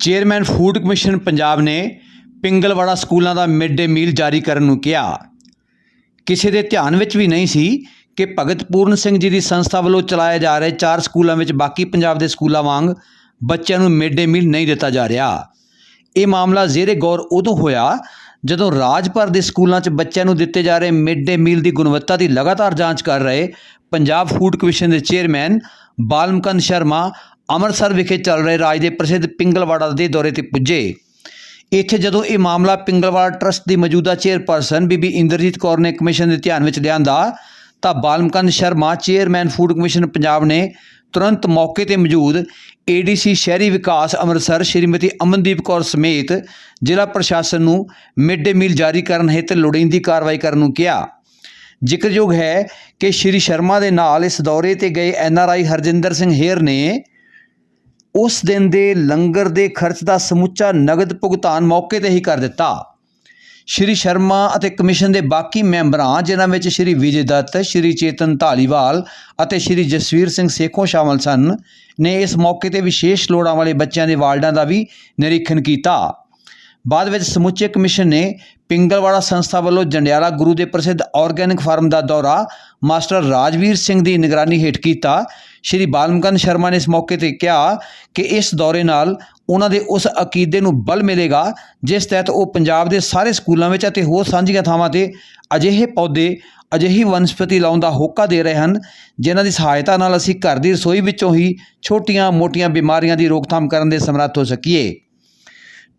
Chairman food commission Punjab ਨੇ ਪਿੰਗਲਵਾੜਾ ਸਕੂਲਾਂ ਦਾ mid day ਮੀਲ ਜਾਰੀ ਕਰਨ ਨੂੰ ਕਿਹਾ। ਕਿਸੇ ਦੇ ਧਿਆਨ ਵਿੱਚ ਵੀ ਨਹੀਂ ਸੀ ਕਿ ਭਗਤ ਪੂਰਨ ਸਿੰਘ ਜੀ ਦੀ ਸੰਸਥਾ ਵੱਲੋਂ ਚਲਾਏ ਜਾ ਰਹੇ ਚਾਰ ਸਕੂਲਾਂ ਵਿੱਚ ਬਾਕੀ ਪੰਜਾਬ ਦੇ ਸਕੂਲਾਂ ਵਾਂਗ ਬੱਚਿਆਂ ਨੂੰ ਮਿਡ ਡੇ ਮੀਲ ਨਹੀਂ ਦਿੱਤਾ ਜਾ ਰਿਹਾ। ਇਹ ਮਾਮਲਾ ਜ਼ੇਰੇ ਗੌਰ ਉਦੋਂ ਹੋਇਆ ਜਦੋਂ ਰਾਜ ਭਰ ਦੇ ਸਕੂਲਾਂ 'ਚ ਬੱਚਿਆਂ ਨੂੰ ਦਿੱਤੇ ਜਾ ਰਹੇ ਮਿਡ ਡੇ ਮੀਲ ਦੀ ਗੁਣਵੱਤਾ ਦੀ ਲਗਾਤਾਰ ਜਾਂਚ ਕਰ ਰਹੇ ਪੰਜਾਬ ਫੂਡ ਕਮਿਸ਼ਨ ਦੇ ਚੇਅਰਮੈਨ ਬਾਲਮਕੰਦ ਸ਼ਰਮਾ ਅੰਮ੍ਰਿਤਸਰ ਵਿਖੇ ਚੱਲ ਰਹੇ ਰਾਜ ਦੇ ਪ੍ਰਸਿੱਧ ਪਿੰਗਲਵਾੜਾ ਦੇ ਦੌਰੇ ਤੇ ਪੁੱਜੇ। ਇੱਥੇ ਜਦੋਂ ਇਹ ਮਾਮਲਾ ਪਿੰਗਲਵਾੜਾ ਟਰਸਟ ਦੀ ਮੌਜੂਦਾ ਚੇਅਰਪਰਸਨ ਬੀਬੀ ਇੰਦਰਜੀਤ ਕੌਰ ਨੇ ਕਮਿਸ਼ਨ ਦੇ ਧਿਆਨ ਵਿੱਚ ਲਿਆਂਦਾ, ਤਾਂ Balmukand Sharma, chairman food commission Punjab ਨੇ ਤੁਰੰਤ ਮੌਕੇ ਤੇ ਮੌਜੂਦ ਏਡੀਸੀ ਸ਼ਹਿਰੀ ਵਿਕਾਸ ਅੰਮ੍ਰਿਤਸਰ ਸ਼੍ਰੀਮਤੀ ਅਮਨਦੀਪ ਕੌਰ ਸਮੇਤ ਜ਼ਿਲ੍ਹਾ ਪ੍ਰਸ਼ਾਸਨ ਨੂੰ ਮਿਡ ਡੇ ਮੀਲ ਜਾਰੀ ਕਰਨ ਹਿੱਤ ਲੋੜੀਂਦੀ ਕਾਰਵਾਈ ਕਰਨ ਨੂੰ ਕਿਹਾ। ਜ਼ਿਕਰਯੋਗ ਹੈ ਕਿ ਸ਼੍ਰੀ ਸ਼ਰਮਾ ਦੇ ਨਾਲ ਇਸ ਦੌਰੇ ਤੇ ਗਏ ਐਨਆਰਆਈ ਹਰਜਿੰਦਰ ਸਿੰਘ ਹੇਰ ਨੇ ਉਸ ਦਿਨ ਦੇ ਲੰਗਰ ਦੇ ਖਰਚ ਦਾ ਸਮੁੱਚਾ ਨਗਦ ਭੁਗਤਾਨ ਮੌਕੇ ਤੇ ਹੀ ਕਰ ਦਿੱਤਾ। ਸ਼੍ਰੀ ਸ਼ਰਮਾ ਅਤੇ ਕਮਿਸ਼ਨ ਦੇ ਬਾਕੀ ਮੈਂਬਰਾਂ, ਜਿਨ੍ਹਾਂ ਵਿੱਚ ਸ਼੍ਰੀ ਵਿਜੇ ਦੱਤ, ਸ਼੍ਰੀ ਚੇਤਨ ਢਾਲੀਵਾਲ ਅਤੇ ਸ਼੍ਰੀ ਜਸਵੀਰ ਸਿੰਘ ਸੇਖੋਂ ਸ਼ਾਮਲ ਸਨ, ਨੇ ਇਸ ਮੌਕੇ ਤੇ ਵਿਸ਼ੇਸ਼ ਲੋੜਾਂ ਵਾਲੇ ਬੱਚਿਆਂ ਦੇ ਵਾਰਡਾਂ ਦਾ ਵੀ ਨਿਰੀਖਣ ਕੀਤਾ। ਬਾਅਦ ਵਿੱਚ ਸਮੁੱਚੇ ਕਮਿਸ਼ਨ ਨੇ ਪਿੰਗਲਵਾੜਾ ਸੰਸਥਾ ਵੱਲੋਂ ਜੰਡਿਆਲਾ ਗੁਰੂ ਦੇ ਪ੍ਰਸਿੱਧ ਆਰਗੈਨਿਕ ਫਾਰਮ ਦਾ ਦੌਰਾ ਮਾਸਟਰ ਰਾਜਵੀਰ ਸਿੰਘ ਦੀ ਨਿਗਰਾਨੀ ਹੇਠ ਕੀਤਾ ਸ਼੍ਰੀ ਬਾਲਮਕਨ ਸ਼ਰਮਾ ਨੇ ਇਸ ਮੌਕੇ ਤੇ ਕਿਹਾ ਕਿ ਇਸ ਦੌਰੇ ਨਾਲ ਉਹਨਾਂ ਦੇ ਉਸ ਅਕੀਦੇ ਨੂੰ ਬਲ ਮਿਲੇਗਾ, ਜਿਸ ਤਹਿਤ ਉਹ ਪੰਜਾਬ ਦੇ ਸਾਰੇ ਸਕੂਲਾਂ ਵਿੱਚ ਅਤੇ ਹੋਰ ਸਾਂਝੀਆਂ ਥਾਵਾਂ ਤੇ ਅਜਿਹੇ ਪੌਦੇ, ਅਜਿਹੀ ਵਨਸਪਤੀ ਲਾਉਣ ਦਾ ਹੋਕਾ ਦੇ ਰਹੇ ਹਨ, ਜਿਨ੍ਹਾਂ ਦੀ ਸਹਾਇਤਾ ਨਾਲ ਅਸੀਂ ਘਰ ਦੀ ਰਸੋਈ ਵਿੱਚੋਂ ਹੀ ਛੋਟੀਆਂ-ਮੋਟੀਆਂ ਬਿਮਾਰੀਆਂ ਦੀ ਰੋਕਥਾਮ ਕਰਨ ਦੇ ਸਮਰੱਥ ਹੋ ਸਕੀਏ।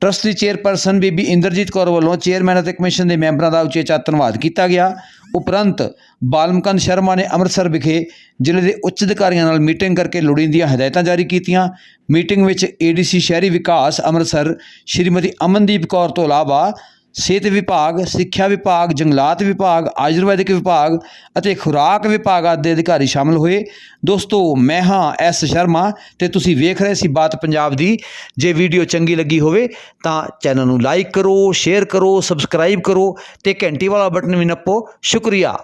ਟਰਸਟ ਦੀ ਚੇਅਰਪਰਸਨ ਬੀਬੀ ਇੰਦਰਜੀਤ ਕੌਰ ਵੱਲੋਂ ਚੇਅਰਮੈਨ ਅਤੇ ਕਮਿਸ਼ਨ ਦੇ ਮੈਂਬਰਾਂ ਦਾ ਉਚੇਚਾ ਧੰਨਵਾਦ ਕੀਤਾ ਗਿਆ। ਉਪਰੰਤ ਬਾਲਮਕੰਦ ਸ਼ਰਮਾ ਨੇ ਅੰਮ੍ਰਿਤਸਰ ਵਿਖੇ ਜ਼ਿਲ੍ਹੇ ਦੇ ਉੱਚ ਅਧਿਕਾਰੀਆਂ ਨਾਲ ਮੀਟਿੰਗ ਕਰਕੇ ਲੋੜੀਂਦੀਆਂ ਹਦਾਇਤਾਂ ਜਾਰੀ ਕੀਤੀਆਂ। ਮੀਟਿੰਗ ਵਿੱਚ ਏਡੀਸੀ ਸ਼ਹਿਰੀ ਵਿਕਾਸ ਅੰਮ੍ਰਿਤਸਰ, ਸ਼੍ਰੀਮਤੀ ਅਮਨਦੀਪ ਕੌਰ ਤੋਂ ਇਲਾਵਾ ਸਿਹਤ ਵਿਭਾਗ, ਸਿੱਖਿਆ ਵਿਭਾਗ, ਜੰਗਲਾਤ ਵਿਭਾਗ, ਆਯੁਰਵੈਦਿਕ ਵਿਭਾਗ ਅਤੇ ਖੁਰਾਕ ਵਿਭਾਗ ਆਦਿ ਦੇ ਅਧਿਕਾਰੀ ਸ਼ਾਮਲ ਹੋਏ। ਦੋਸਤੋ, ਮੈਂ ਹਾਂ ਐਸ ਸ਼ਰਮਾ ਤੇ ਤੁਸੀਂ ਵੇਖ ਰਹੇ ਸੀ ਬਾਤ ਪੰਜਾਬ ਦੀ। ਜੇ ਵੀਡੀਓ ਚੰਗੀ ਲੱਗੀ ਹੋਵੇ ਤਾਂ ਚੈਨਲ ਨੂੰ ਲਾਈਕ ਕਰੋ, ਸ਼ੇਅਰ ਕਰੋ, ਸਬਸਕ੍ਰਾਈਬ ਕਰੋ ਤੇ ਘੰਟੀ ਵਾਲਾ ਬਟਨ ਵੀ ਨੱਪੋ। ਸ਼ੁਕਰੀਆ।